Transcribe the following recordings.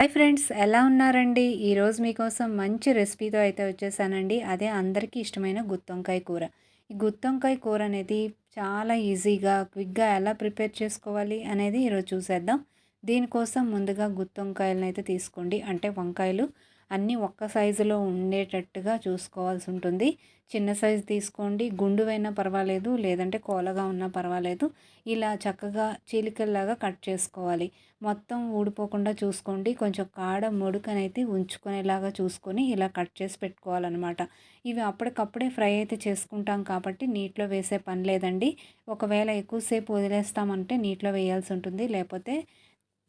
Hi friends ఎలా ఉన్నారండి? ఈరోజు మీకోసం మంచి రెసిపీతో అయితే వచ్చేసానండి. అదే అందరికీ ఇష్టమైన గుత్తొంకాయ కూర. ఈ గుత్తొంకాయ కూర అనేది చాలా ఈజీగా క్విక్గా ఎలా ప్రిపేర్ చేసుకోవాలి అనేది ఈరోజు చూసేద్దాం. దీనికోసం ముందుగా గుత్తొంకాయలను అయితే తీసుకోండి. అంటే వంకాయలు అన్నీ ఒక్క సైజులో ఉండేటట్టుగా చూసుకోవాల్సి ఉంటుంది. చిన్న సైజు తీసుకోండి. గుండువైనా పర్వాలేదు. లేదంటే కోలగా ఉన్నా పర్వాలేదు. ఇలా చక్కగా చీలికల్లాగా కట్ చేసుకోవాలి. మొత్తం ఊడిపోకుండా చూసుకోండి. కొంచెం కాడ ముడుకనైతే ఉంచుకునేలాగా చూసుకొని ఇలా కట్ చేసి పెట్టుకోవాలన్నమాట. ఇవి అప్పటికప్పుడే ఫ్రై అయితే చేసుకుంటాం కాబట్టి నీటిలో వేసే పని లేదండి. ఒకవేళ ఎక్కువసేపు వదిలేస్తామంటే నీటిలో వేయాల్సి ఉంటుంది. లేకపోతే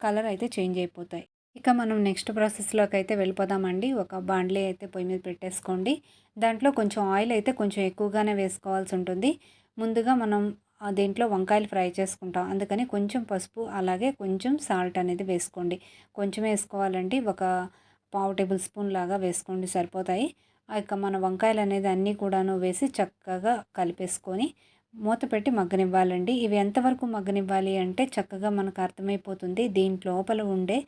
కలర్ అయితే చేంజ్ అయిపోతాయి. ఇక మనం నెక్స్ట్ ప్రాసెస్లోకి అయితే వెళ్ళిపోదామండి. ఒక బాండ్లీ అయితే పొయ్యి మీద పెట్టేసుకోండి. దాంట్లో కొంచెం ఆయిల్ అయితే కొంచెం ఎక్కువగానే వేసుకోవాల్సి ఉంటుంది. ముందుగా మనం దీంట్లో వంకాయలు ఫ్రై చేసుకుంటాం. అందుకని కొంచెం పసుపు అలాగే కొంచెం సాల్ట్ అనేది వేసుకోండి. కొంచెం వేసుకోవాలండి. ఒక పావు టేబుల్ స్పూన్ లాగా వేసుకోండి సరిపోతాయి. ఇక మన వంకాయలు అనేది అన్నీ కూడాను వేసి చక్కగా కలిపేసుకొని మూత పెట్టి మగ్గనివ్వాలండి. ఇవి ఎంతవరకు మగ్గనివ్వాలి అంటే చక్కగా మనకు అర్థమైపోతుంది. దీని లోపల ఉండే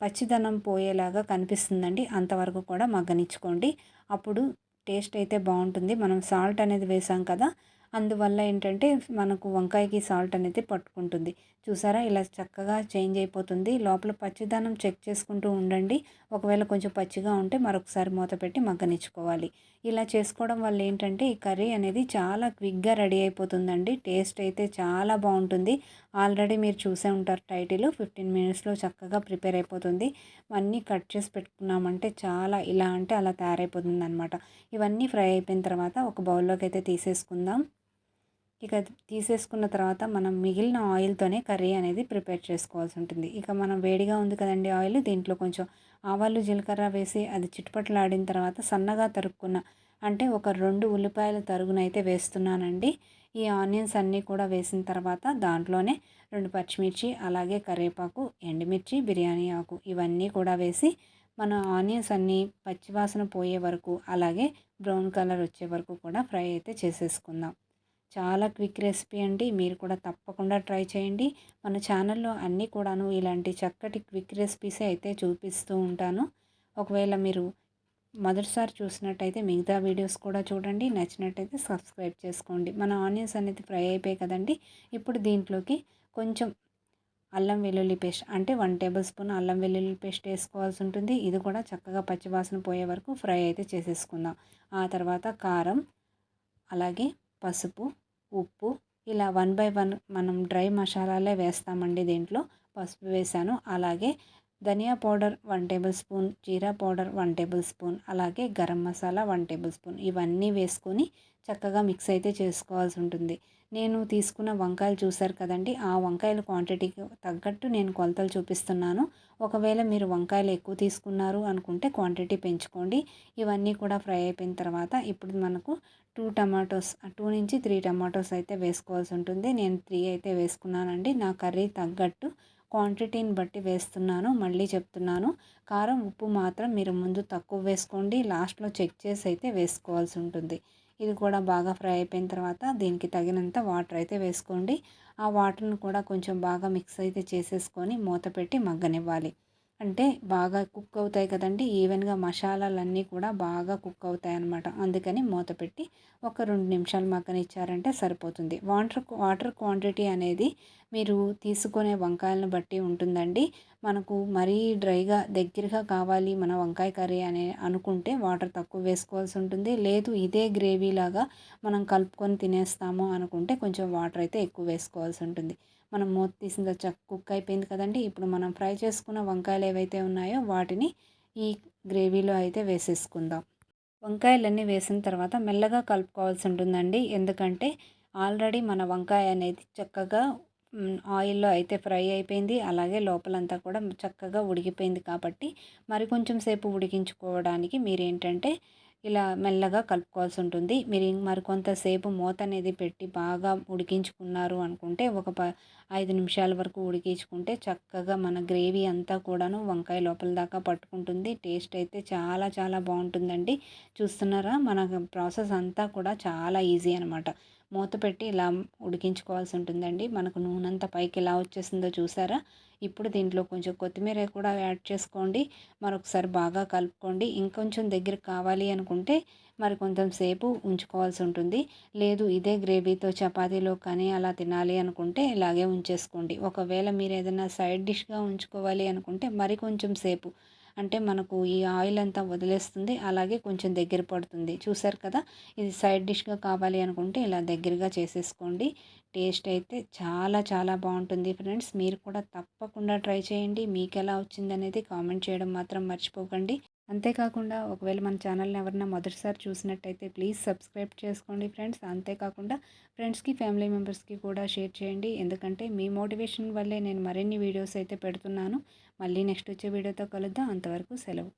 పచ్చిదనం పోయేలాగా కనిపిస్తుందండి. అంతవరకు కూడా మగ్గనిచ్చుకోండి. అప్పుడు టేస్ట్ అయితే బాగుంటుంది. మనం సాల్ట్ అనేది వేసాం కదా అందువల్ల ఏంటంటే మనకు వంకాయకి సాల్ట్ అనేది పట్టుకుంటుంది. చూసారా? ఇలా చక్కగా చేంజ్ అయిపోతుంది. లోపల పచ్చిదనం చెక్ చేసుకుంటూ ఉండండి. ఒకవేళ కొంచెం పచ్చిగా ఉంటే మరొకసారి మూత పెట్టి మగ్గనిచ్చుకోవాలి. ఇలా చేసుకోవడం వల్ల ఏంటంటే ఈ కర్రీ అనేది చాలా క్విక్గా రెడీ అయిపోతుందండి. టేస్ట్ అయితే చాలా బాగుంటుంది. ఆల్రెడీ మీరు చూసే ఉంటారు టైటిల్. ఫిఫ్టీన్ మినిట్స్లో చక్కగా ప్రిపేర్ అయిపోతుంది. అన్నీ కట్ చేసి పెట్టుకున్నామంటే చాలా ఇలా అంటే అలా తయారైపోతుంది అనమాట ఇవన్నీ ఫ్రై అయిపోయిన తర్వాత ఒక బౌల్లోకి అయితే తీసేసుకుందాం. ఇక తీసేసుకున్న తర్వాత మనం మిగిలిన ఆయిల్తోనే కర్రీ అనేది ప్రిపేర్ చేసుకోవాల్సి ఉంటుంది. ఇక మనం వేడిగా ఉంది కదండి ఆయిల్ దీంట్లో కొంచెం ఆవాలు జీలకర్ర వేసి అది చిట్టుపట్లాడిన తర్వాత సన్నగా తరుక్కున్న. అంటే ఒక రెండు ఉల్లిపాయల తరుగునైతే వేస్తున్నానండి. ఈ ఆనియన్స్ అన్నీ కూడా వేసిన తర్వాత దాంట్లోనే రెండు పచ్చిమిర్చి అలాగే కరివేపాకు ఎండుమిర్చి బిర్యానీ ఆకు ఇవన్నీ కూడా వేసి మన ఆనియన్స్ అన్నీ పచ్చివాసన పోయే వరకు అలాగే బ్రౌన్ కలర్ వచ్చే వరకు కూడా ఫ్రై అయితే చేసేసుకుందాం. చాలా క్విక్ రెసిపీ అండి. మీరు కూడా తప్పకుండా ట్రై చేయండి. మన ఛానల్లో అన్నీ కూడాను ఇలాంటి చక్కటి క్విక్ రెసిపీసే అయితే చూపిస్తూ ఉంటాను. ఒకవేళ మీరు మొదటిసారి చూసినట్టయితే మిగతా వీడియోస్ కూడా చూడండి. నచ్చినట్టయితే సబ్స్క్రైబ్ చేసుకోండి. మన ఆనియన్స్ అనేది ఫ్రై అయిపోయాయి కదండి. ఇప్పుడు దీంట్లోకి కొంచెం అల్లం వెల్లుల్లి పేస్ట్ అంటే వన్ టేబుల్ స్పూన్ అల్లం వెల్లుల్లి పేస్ట్ వేసుకోవాల్సి ఉంటుంది. ఇది కూడా చక్కగా పచ్చివాసన పోయే వరకు ఫ్రై అయితే చేసేసుకుందాం. ఆ తర్వాత కారం అలాగే పసుపు ఉప్పు ఇలా వన్ బై వన్ మనం డ్రై మసాలాలే వేస్తామండి దీంట్లో. పసుపు వేసాను. అలాగే ధనియా పౌడర్ వన్ టేబుల్ స్పూన్ జీరా పౌడర్ వన్ టేబుల్ స్పూన్ అలాగే garam masala one tablespoon ఇవన్నీ వేసుకొని చక్కగా మిక్స్ అయితే చేసుకోవాల్సి ఉంటుంది. నేను తీసుకున్న వంకాయలు చూశారు కదండి ఆ వంకాయల క్వాంటిటీకి తగ్గట్టు నేను కొలతలు చూపిస్తున్నాను. ఒకవేళ మీరు వంకాయలు ఎక్కువ తీసుకున్నారు అనుకుంటే క్వాంటిటీ పెంచుకోండి. ఇవన్నీ కూడా ఫ్రై అయిపోయిన తర్వాత ఇప్పుడు మనకు టూ టమాటోస్ టూ నుంచి త్రీ టమాటోస్ అయితే వేసుకోవాల్సి ఉంటుంది. నేను త్రీ అయితే వేసుకున్నానండి. నా కర్రీ తగ్గట్టు క్వాంటిటీని బట్టి వేస్తున్నాను. మళ్ళీ చెప్తున్నాను. కారం ఉప్పు మాత్రం మీరు ముందు తక్కువ వేసుకోండి. లాస్ట్లో చెక్ చేసి అయితే వేసుకోవాల్సి ఉంటుంది. ఇది కూడా బాగా ఫ్రై అయిపోయిన తర్వాత దీనికి తగినంత వాటర్ అయితే వేసుకోండి. ఆ వాటర్ను కూడా కొంచెం బాగా మిక్స్ అయితే చేసేసుకొని మూత పెట్టి మగ్గనివ్వాలి. అంటే బాగా కుక్ అవుతాయి కదండి. ఈవెన్గా మసాలాలన్నీ కూడా బాగా కుక్ అవుతాయి అన్నమాట. అందుకని మూత పెట్టి ఒక రెండు నిమిషాలు మగ్గనిచ్చారంటే సరిపోతుంది. వాటర్ వాటర్ క్వాంటిటీ అనేది మీరు తీసుకునే వంకాయలను బట్టి ఉంటుందండి. మనకు మరీ డ్రైగా దగ్గరగా కావాలి మన వంకాయ కర్రీ అనే అనుకుంటే వాటర్ తక్కువ వేసుకోవాల్సి ఉంటుంది. లేదు ఇదే గ్రేవీ లాగా మనం కలుపుకొని తినేస్తాము అనుకుంటే కొంచెం వాటర్ అయితే ఎక్కువ వేసుకోవాల్సి ఉంటుంది. మనం మూత తీసిన తర్వాత కుక్ అయిపోయింది కదండి. ఇప్పుడు మనం ఫ్రై చేసుకున్న వంకాయలు ఏవైతే ఉన్నాయో వాటిని ఈ గ్రేవీలో అయితే వేసేసుకుందాం. వంకాయలన్నీ వేసిన తర్వాత మెల్లగా కలుపుకోవాల్సి ఉంటుందండి. ఎందుకంటే ఆల్రెడీ మన వంకాయ అనేది చక్కగా ఆయిల్లో అయితే ఫ్రై అయిపోయింది. అలాగే లోపలంతా కూడా చక్కగా ఉడికిపోయింది కాబట్టి మరి కొంచెం సేపు ఉడికించుకోవడానికి మీరు ఏంటంటే ఇలా మెల్లగా కలుపుకోవాల్సి ఉంటుంది మీరు మరికొంతసేపు మూత అనేది పెట్టి బాగా ఉడికించుకున్నారు అనుకుంటే ఒక ప ఐదు నిమిషాల వరకు ఉడికించుకుంటే చక్కగా మన గ్రేవీ అంతా కూడాను వంకాయ లోపల దాకా పట్టుకుంటుంది. టేస్ట్ అయితే చాలా చాలా బాగుంటుందండి. చూస్తున్నారా? మన ప్రాసెస్ అంతా కూడా చాలా ఈజీ అనమాట మూత పెట్టి ఇలా ఉడికించుకోవాల్సి ఉంటుందండి. మనకు నూనె అంతా పైకి ఎలా వచ్చేసిందో చూసారా? ఇప్పుడు దీంట్లో కొంచెం కొత్తిమీర కూడా యాడ్ చేసుకోండి. మరొకసారి బాగా కలుపుకోండి. ఇంకొంచెం దగ్గర కావాలి అనుకుంటే మరి కొంచెం సేపు ఉంచుకోవాల్సి ఉంటుంది. లేదు ఇదే గ్రేవీతో చపాతీలో కానీ అలా తినాలి అనుకుంటే ఇలాగే ఉంచేసుకోండి. ఒకవేళ మీరు ఏదైనా సైడ్ డిష్గా ఉంచుకోవాలి అనుకుంటే మరి కొంచెం సేపు అంటే మనకు ఈ ఆయిల్ అంతా వదిలేస్తుంది. అలాగే కొంచెం దగ్గర పడుతుంది. చూసారు కదా? ఇది సైడ్ డిష్గా కావాలి అనుకుంటే ఇలా దగ్గరగా చేసేసుకోండి. టేస్ట్ అయితే చాలా చాలా బాగుంటుంది ఫ్రెండ్స్. మీరు కూడా తప్పకుండా ట్రై చేయండి. మీకు ఎలా వచ్చిందనేది కామెంట్ చేయడం మాత్రం మర్చిపోకండి. అంతేకాకుండా ఒకవేళ మన ఛానల్ని ఎవరైనా మొదటిసారి చూసినట్టయితే ప్లీజ్ సబ్స్క్రైబ్ చేసుకోండి ఫ్రెండ్స్. అంతేకాకుండా ఫ్రెండ్స్కి ఫ్యామిలీ మెంబర్స్కి కూడా షేర్ చేయండి. ఎందుకంటే మీ మోటివేషన్ వల్లే నేను మరిన్ని వీడియోస్ అయితే పెడుతున్నాను. మళ్ళీ నెక్స్ట్ వచ్చే వీడియోతో కలుద్దాం. అంతవరకు సెలవు.